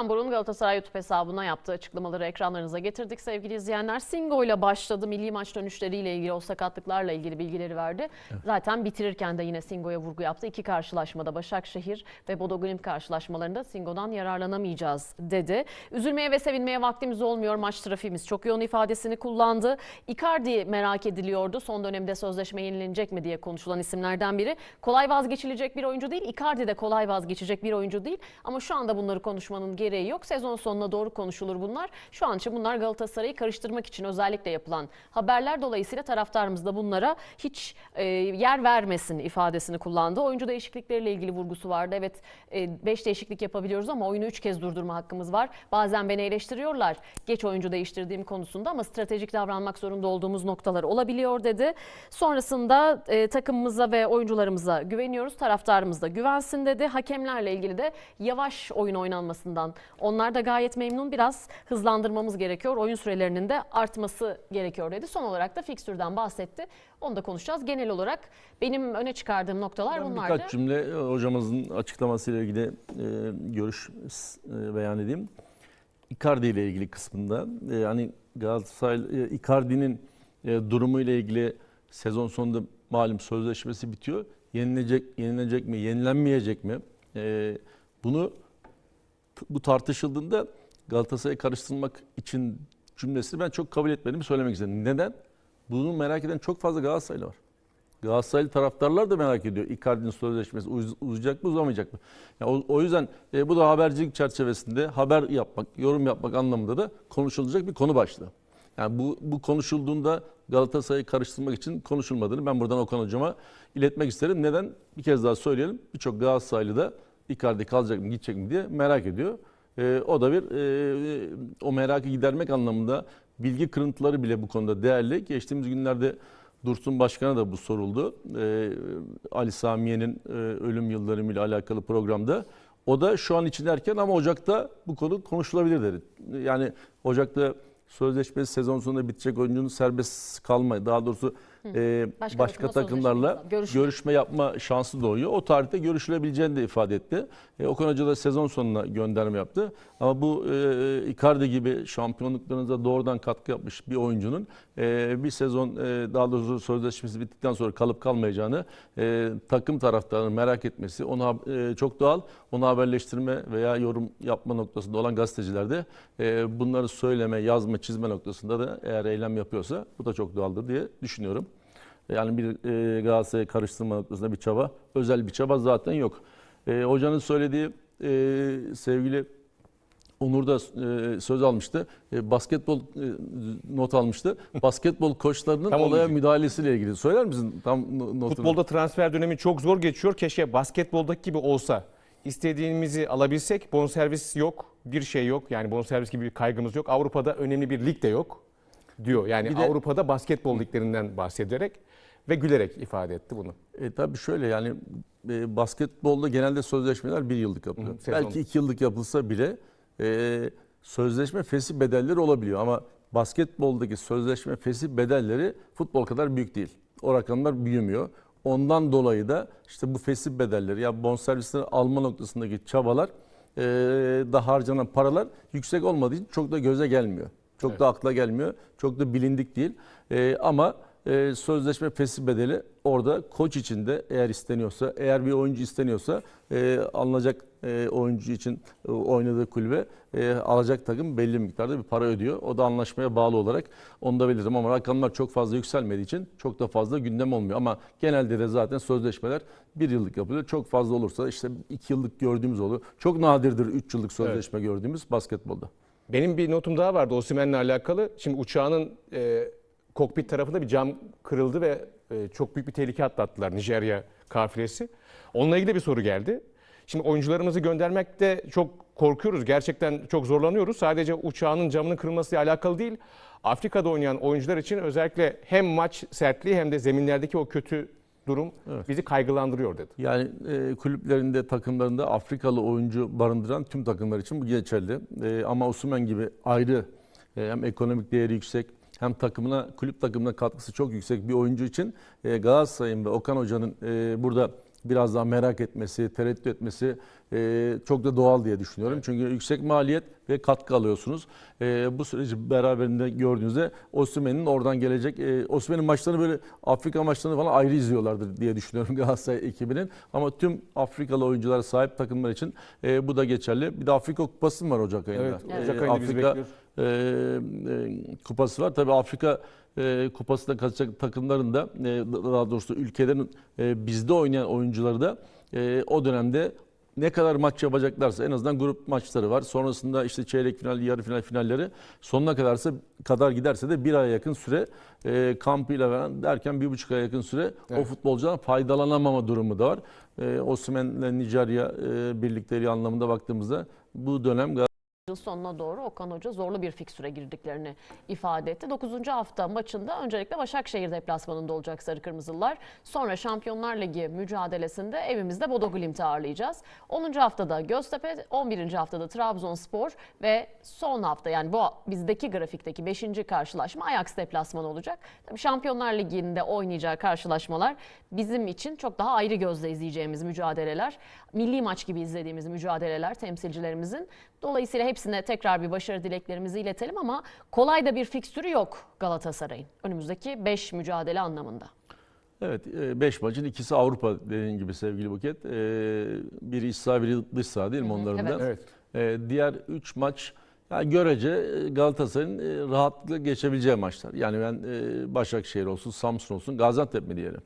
Okan Buruk'un Galatasaray YouTube hesabına yaptığı açıklamaları ekranlarınıza getirdik sevgili izleyenler. Singo ile başladı. Milli maç dönüşleriyle ilgili, o sakatlıklarla ilgili bilgileri verdi. Zaten bitirirken de yine Singo'ya vurgu yaptı. İki karşılaşmada Başakşehir ve Bodo Glimt karşılaşmalarında Singo'dan yararlanamayacağız dedi. Üzülmeye ve sevinmeye vaktimiz olmuyor. Maç trafiğimiz çok yoğun ifadesini kullandı. Icardi merak ediliyordu. Son dönemde sözleşme yenilenecek mi diye konuşulan isimlerden biri. Kolay vazgeçilecek bir oyuncu değil. Icardi de kolay vazgeçecek bir oyuncu değil. Ama şu anda bunları konuşmanın gereği yok. Sezon sonuna doğru konuşulur bunlar. Şu an için bunlar Galatasaray'ı karıştırmak için özellikle yapılan haberler. Dolayısıyla taraftarımız da bunlara hiç e, yer vermesin ifadesini kullandı. Oyuncu değişiklikleriyle ilgili vurgusu vardı. Evet 5 değişiklik yapabiliyoruz ama oyunu 3 kez durdurma hakkımız var. Bazen beni eleştiriyorlar geç oyuncu değiştirdiğim konusunda ama stratejik davranmak zorunda olduğumuz noktalar olabiliyor dedi. Sonrasında e, takımımıza ve oyuncularımıza güveniyoruz. Taraftarımız da güvensin dedi. Hakemlerle ilgili de yavaş oyun oynanmasından onlar da gayet memnun. Biraz hızlandırmamız gerekiyor. Oyun sürelerinin de artması gerekiyor dedi. Son olarak da fikstürden bahsetti. Onu da konuşacağız. Genel olarak benim öne çıkardığım noktalar Ben bunlardı. birkaç cümle e, hocamızın açıklamasıyla ilgili e, görüş e, beyan edeyim. Icardi ile ilgili kısmında e, yani Galatasaray e, Icardi'nin e, durumu ile ilgili sezon sonunda malum sözleşmesi bitiyor. Yenilecek, yenilecek mi, yenilenmeyecek mi? E, bunu bu tartışıldığında Galatasaray'ı karıştırmak için cümlesini ben çok kabul etmediğimi söylemek istedim. Neden? Bunu merak eden çok fazla Galatasaraylı var. Galatasaraylı taraftarlar da merak ediyor. Icardi'nin sözleşmesi uz- uzayacak mı uzamayacak mı? Yani o, o yüzden e, bu da habercilik çerçevesinde haber yapmak, yorum yapmak anlamında da konuşulacak bir konu başlığı. Yani bu, bu konuşulduğunda Galatasaray'ı karıştırmak için konuşulmadığını ben buradan Okan Hocama iletmek isterim. Neden? Bir kez daha söyleyelim. Birçok Galatasaraylı da Icardi kalacak mı gidecek mi diye merak ediyor. E, o da bir e, o merakı gidermek anlamında bilgi kırıntıları bile bu konuda değerli. Geçtiğimiz günlerde Dursun Başkan'a da bu soruldu. Ee, Ali Samiye'nin e, ölüm yıllarıyla alakalı programda. O da şu an için erken ama Ocak'ta bu konu konuşulabilir dedi. Yani Ocak'ta sözleşmesi sezon sonunda bitecek oyuncunun serbest kalma, daha doğrusu e, Başka başka, takımla takımlarla görüşme. görüşme yapma şansı doğuyor. O tarihte görüşülebileceğini de ifade etti. E, Okan Hoca da sezon sonuna gönderme yaptı. Ama bu e, Icardi gibi şampiyonluklarınıza doğrudan katkı yapmış bir oyuncunun e, bir sezon e, daha doğrusu sözleşmesi bittikten sonra kalıp kalmayacağını e, takım taraftarının merak etmesi ona e, çok doğal. Onu haberleştirme veya yorum yapma noktasında olan gazeteciler de e, bunları söyleme, yazma, çizme noktasında da eğer eylem yapıyorsa bu da çok doğaldır diye düşünüyorum. Yani bir e, Galatasaray'ı karıştırma noktasında bir çaba, özel bir çaba zaten yok. E, hocanın söylediği e, sevgili Onur da e, söz almıştı. E, basketbol e, not almıştı. Basketbol koçlarının Tam olaya müdahalesiyle ilgili. Söyler misin tam no- notunu? Futbolda transfer dönemi çok zor geçiyor. Keşke basketboldaki gibi olsa. İstediğimizi alabilsek bonservis yok, bir şey yok. Yani bonservis gibi bir kaygımız yok. Avrupa'da önemli bir lig de yok diyor. Yani Bir de- Avrupa'da basketbol liglerinden bahsederek ve gülerek ifade etti bunu. E, tabii şöyle yani e, basketbolda genelde sözleşmeler bir yıllık yapılıyor. Hı, sezon. Belki iki yıllık yapılsa bile e, sözleşme fesih bedelleri olabiliyor. Ama basketboldaki sözleşme fesih bedelleri futbol kadar büyük değil. O rakamlar büyümüyor. Ondan dolayı da işte bu fesih bedelleri ya bonservisleri alma noktasındaki çabalar e, da harcanan paralar yüksek olmadığı için çok da göze gelmiyor. Çok da akla gelmiyor. Çok da bilindik değil. E, ama e, sözleşme fesih bedeli orada koç için de eğer isteniyorsa, eğer bir oyuncu isteniyorsa e, alınacak e, oyuncu için e, oynadığı kulübe e, alacak takım belli miktarda bir para ödüyor. O da anlaşmaya bağlı olarak onu da belirtirim ama rakamlar çok fazla yükselmediği için çok da fazla gündem olmuyor. Ama genelde de zaten sözleşmeler bir yıllık yapılıyor. Çok fazla olursa işte iki yıllık gördüğümüz oluyor. Çok nadirdir üç yıllık sözleşme gördüğümüz basketbolda. Benim bir notum daha vardı Osimhen'le alakalı. Şimdi uçağının e, kokpit tarafında bir cam kırıldı ve e, çok büyük bir tehlike atlattılar Nijerya kafilesi. Onunla ilgili bir soru geldi. Şimdi oyuncularımızı göndermekte çok korkuyoruz. Gerçekten çok zorlanıyoruz. Sadece uçağının camının kırılmasıyla alakalı değil. Afrika'da oynayan oyuncular için özellikle hem maç sertliği hem de zeminlerdeki o kötü durum bizi kaygılandırıyor dedi. Yani e, kulüplerinde, takımlarında Afrikalı oyuncu barındıran tüm takımlar için bu geçerli. E, ama Osimhen gibi ayrı e, hem ekonomik değeri yüksek hem takımına, kulüp takımına katkısı çok yüksek bir oyuncu için e, Galatasaray'ın ve Okan Hoca'nın e, burada biraz daha merak etmesi, tereddüt etmesi e, çok da doğal diye düşünüyorum. Çünkü yüksek maliyet ve katkı alıyorsunuz. E, bu süreci beraberinde gördüğünüzde Osimhen'in oradan gelecek, e, Osimhen'in maçlarını böyle Afrika maçlarını falan ayrı izliyorlardır diye düşünüyorum Galatasaray ekibinin. Ama tüm Afrikalı oyunculara sahip takımlar için e, bu da geçerli. Bir de Afrika Kupası mı var Ocak ayında? Evet, Evet. Ocak E, ayında bizi Afrika bekliyor. E, e, kupası var. Tabii Afrika e, kupasına katılacak takımların da e, daha doğrusu ülkelerin e, bizde oynayan oyuncuları da e, o dönemde ne kadar maç yapacaklarsa en azından grup maçları var. Sonrasında işte çeyrek final, yarı final finalleri sonuna kadarsa kadar giderse de bir aya yakın süre e, kampıyla veren derken bir buçuk aya yakın süre o Evet. futbolcudan faydalanamama durumu da var. E, Osimhen'le Nijerya e, birlikteliği anlamında baktığımızda bu dönem Yıl sonuna doğru Okan Hoca zorlu bir fikstüre girdiklerini ifade etti. 9. hafta maçında öncelikle Başakşehir deplasmanında olacak Sarı Kırmızılılar. Sonra Şampiyonlar Ligi mücadelesinde evimizde Bodo Glimt'i ağırlayacağız. 10. haftada Göztepe, 11. haftada Trabzonspor ve son hafta yani bu bizdeki grafikteki 5. karşılaşma Ajax deplasmanı olacak. Tabii Şampiyonlar Ligi'nde oynayacağı karşılaşmalar bizim için çok daha ayrı gözle izleyeceğimiz mücadeleler. Milli maç gibi izlediğimiz mücadeleler temsilcilerimizin. Dolayısıyla hepsine tekrar bir başarı dileklerimizi iletelim ama kolay da bir fikstürü yok Galatasaray'ın. Önümüzdeki 5 mücadele anlamında. Evet 5 maçın ikisi Avrupa dediğin gibi sevgili Buket. E, biri iç saha biri dış saha değil mi onların da? evet. Evet. E, diğer 3 maç yani görece e, Galatasaray'ın e, rahatlıkla geçebileceği maçlar. Yani ben e, Başakşehir olsun, Samsun olsun, Gaziantep mi diyelim?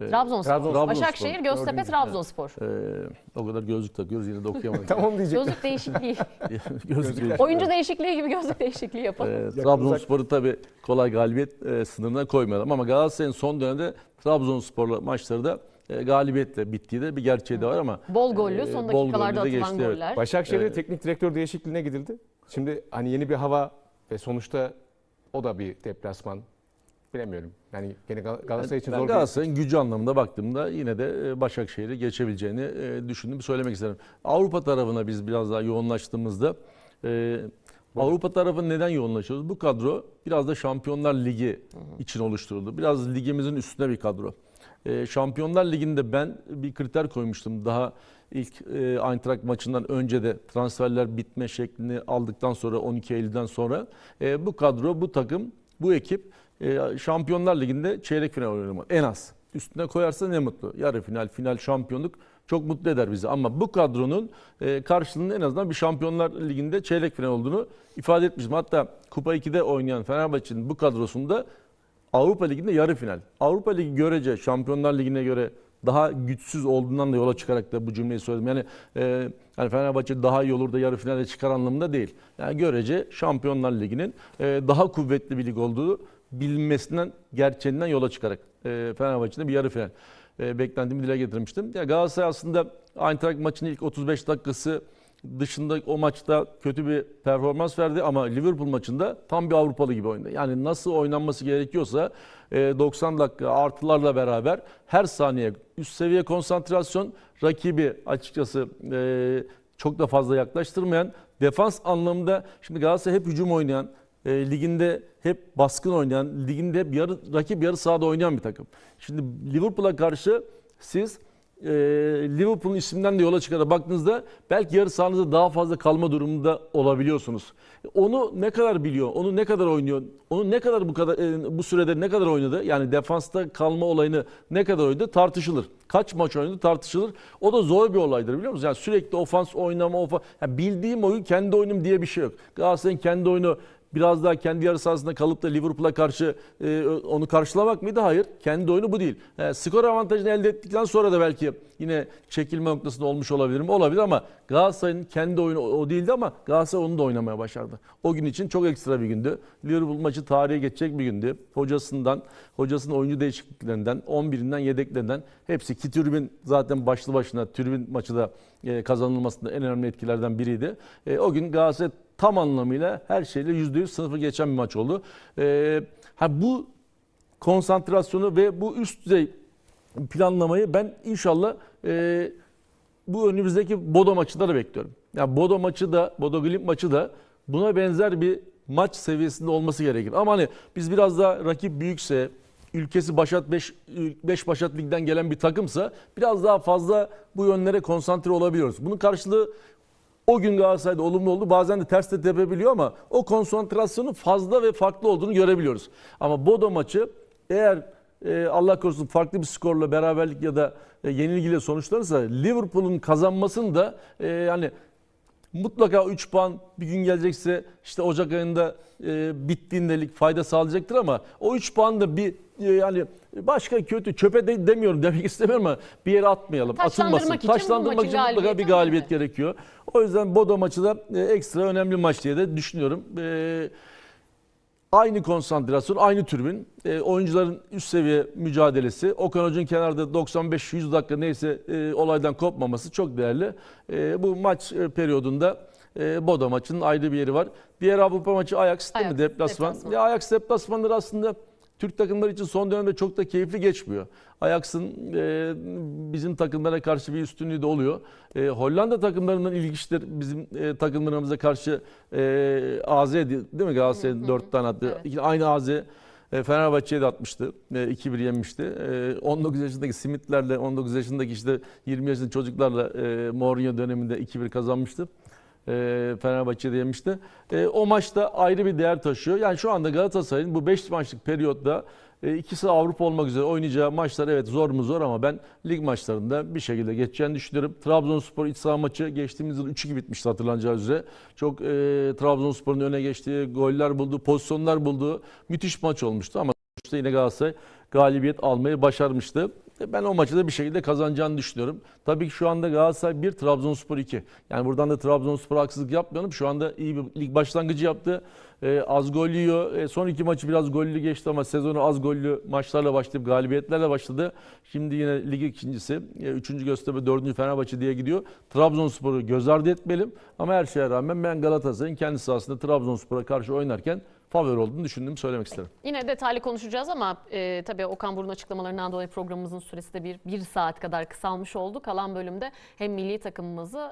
E, Trabzonspor, Trabzonspor. Başakşehir, Göztepe. Trabzonspor. e, o kadar gözlük takıyoruz yine de okuyamadık. Tamam diyecek. Gözlük değişikliği, gözlük değil. oyuncu değişikliği gibi gözlük değişikliği yapalım. E, Trabzonspor'u tabii kolay galibiyet e, sınırına koymayalım ama Galatasaray'ın son dönemde Trabzonspor'la maçları da e, galibiyetle bittiği de bir gerçeği de var ama Bol gollü, e, son bol dakikalarda atılan geçti, evet. goller. Başakşehir'de Evet. teknik direktör değişikliğine gidildi. Şimdi hani yeni bir hava ve sonuçta o da bir deplasman. Bilemiyorum. Yani gene Gal- Galatasaray için Ben zor Galatasaray'ın gücü anlamında baktığımda yine de e, Başakşehir'i geçebileceğini e, düşündüğümü söylemek isterim. Avrupa tarafına biz biraz daha yoğunlaştığımızda e, Avrupa tarafına neden yoğunlaşıyoruz? Bu kadro biraz da Şampiyonlar Ligi için oluşturuldu. Biraz ligimizin üstünde bir kadro. Şampiyonlar Ligi'nde ben bir kriter koymuştum. Daha ilk e, Eintracht maçından önce de transferler bitme şeklini aldıktan sonra 12 Eylül'den sonra e, bu kadro, bu takım, bu ekip e, Şampiyonlar Ligi'nde çeyrek final oynamalı en az. Üstüne koyarsa ne mutlu. Yarı final, final, şampiyonluk çok mutlu eder bizi. Ama bu kadronun e, karşılığında en azından bir Şampiyonlar Ligi'nde çeyrek final olduğunu ifade etmiştim. Hatta Kupa 2'de oynayan Fenerbahçe'nin bu kadrosunda Avrupa Ligi'nde yarı final. Avrupa Ligi görece Şampiyonlar Ligi'ne göre daha güçsüz olduğundan da yola çıkarak da bu cümleyi söyledim. Yani, e, yani Fenerbahçe daha iyi olur da yarı finale çıkar anlamında değil. Yani görece Şampiyonlar Ligi'nin e, daha kuvvetli bir lig olduğu bilinmesinden, gerçeğinden yola çıkarak e, Fenerbahçe'de bir yarı final e, beklentimi dile getirmiştim. Ya Galatasaray aslında Eintracht maçının ilk 35 dakikası dışında o maçta kötü bir performans verdi ama Liverpool maçında tam bir Avrupalı gibi oynadı. Yani nasıl oynanması gerekiyorsa e, 90 dakika artılarla beraber her saniye üst seviye konsantrasyon rakibi açıkçası e, çok da fazla yaklaştırmayan defans anlamında şimdi Galatasaray hep hücum oynayan e, liginde hep baskın oynayan, liginde hep yarı, rakip yarı sahada oynayan bir takım. Şimdi Liverpool'a karşı siz e, Liverpool'un isminden de yola çıkarak baktığınızda belki yarı sahanızda daha fazla kalma durumunda olabiliyorsunuz. Onu ne kadar biliyor, onu ne kadar oynuyor, onu ne kadar bu kadar e, bu sürede ne kadar oynadı? Yani defansta kalma olayını ne kadar oynadı tartışılır. Kaç maç oynadı tartışılır. O da zor bir olaydır biliyor musunuz? Yani sürekli ofans oynama, ofa yani bildiğim oyun kendi oyunum diye bir şey yok. Galatasaray'ın kendi oyunu biraz daha kendi yarı sahasında kalıp da Liverpool'a karşı e, onu karşılamak mıydı? Hayır. Kendi oyunu bu değil. E, skor avantajını elde ettikten sonra da belki yine çekilme noktasında olmuş olabilir mi? Olabilir ama Galatasaray'ın kendi oyunu o, değildi ama Galatasaray onu da oynamaya başardı. O gün için çok ekstra bir gündü. Liverpool maçı tarihe geçecek bir gündü. Hocasından, hocasının oyuncu değişikliklerinden, 11'inden, yedeklerinden hepsi ki tribün zaten başlı başına tribün maçı da e, kazanılmasında en önemli etkilerden biriydi. E, o gün Galatasaray tam anlamıyla her şeyle %100 sınıfı geçen bir maç oldu. Ee, ha bu konsantrasyonu ve bu üst düzey planlamayı ben inşallah e, bu önümüzdeki Bodo maçında da bekliyorum. Yani Bodo maçı da, Bodo Glimt maçı da buna benzer bir maç seviyesinde olması gerekir. Ama hani biz biraz daha rakip büyükse, ülkesi Başat 5 5 Başat Lig'den gelen bir takımsa biraz daha fazla bu yönlere konsantre olabiliyoruz. Bunun karşılığı o gün Galatasaray'da olumlu oldu. Bazen de ters de tepebiliyor ama o konsantrasyonun fazla ve farklı olduğunu görebiliyoruz. Ama Bodo maçı eğer e, Allah korusun farklı bir skorla beraberlik ya da e, yenilgiyle sonuçlanırsa Liverpool'un kazanmasını da e, yani mutlaka 3 puan bir gün gelecekse işte Ocak ayında e, bittiğinde lig fayda sağlayacaktır ama o 3 puan da bir e, yani başka kötü çöpe de demiyorum demek istemiyorum ama bir yere atmayalım. Taçlandırmak Atılmasın. için maçın için mutlaka bir galibiyet gerekiyor. O yüzden Bodo maçı da e, ekstra önemli maç diye de düşünüyorum. E, Aynı konsantrasyon, aynı türbün. E, oyuncuların üst seviye mücadelesi. Okan Hoca'nın kenarda 95-100 dakika neyse e, olaydan kopmaması çok değerli. E, bu maç e, periyodunda e, Bodo maçının ayrı bir yeri var. Diğer Avrupa maçı Ajax değil mi? Ajax, Deplasman. deplasman. Ya Ajax deplasmanları aslında Türk takımları için son dönemde çok da keyifli geçmiyor. Ajax'ın e, bizim takımlara karşı bir üstünlüğü de oluyor. E, Hollanda takımlarından ilginçtir bizim e, takımlarımıza karşı e, AZ değil mi Galatasaray'ın 4 tane attı. Evet. Aynı AZ e, Fenerbahçe'ye de atmıştı. E, 2-1 yenmişti. E, 19 yaşındaki Simitlerle 19 yaşındaki işte 20 yaşındaki çocuklarla e, Mourinho döneminde 2-1 kazanmıştı. E, Fenerbahçe'de yemişti. E, o maçta ayrı bir değer taşıyor. Yani şu anda Galatasaray'ın bu 5 maçlık periyotta e, ikisi Avrupa olmak üzere oynayacağı maçlar evet zor mu zor ama ben lig maçlarında bir şekilde geçeceğini düşünüyorum. Trabzonspor iç saha maçı geçtiğimiz yıl 3-2 bitmişti hatırlanacağı üzere. Çok e, Trabzonspor'un öne geçtiği, goller bulduğu, pozisyonlar bulduğu müthiş maç olmuştu ama sonuçta yine Galatasaray galibiyet almayı başarmıştı. Ben o maçı da bir şekilde kazanacağını düşünüyorum. Tabii ki şu anda Galatasaray 1, Trabzonspor 2. Yani buradan da Trabzonspor'a haksızlık yapmayalım. Şu anda iyi bir lig başlangıcı yaptı. E, az gol yiyor. E, son iki maçı biraz gollü geçti ama sezonu az gollü maçlarla başlayıp galibiyetlerle başladı. Şimdi yine lig ikincisi. E, üçüncü Göztepe, dördüncü Fenerbahçe diye gidiyor. Trabzonspor'u göz ardı etmeyelim. Ama her şeye rağmen ben Galatasaray'ın kendi sahasında Trabzonspor'a karşı oynarken favori olduğunu düşündüğümü söylemek isterim. Yine detaylı konuşacağız ama e, tabii Okan Burun açıklamalarından dolayı programımızın süresi de bir, bir saat kadar kısalmış oldu. Kalan bölümde hem milli takımımızı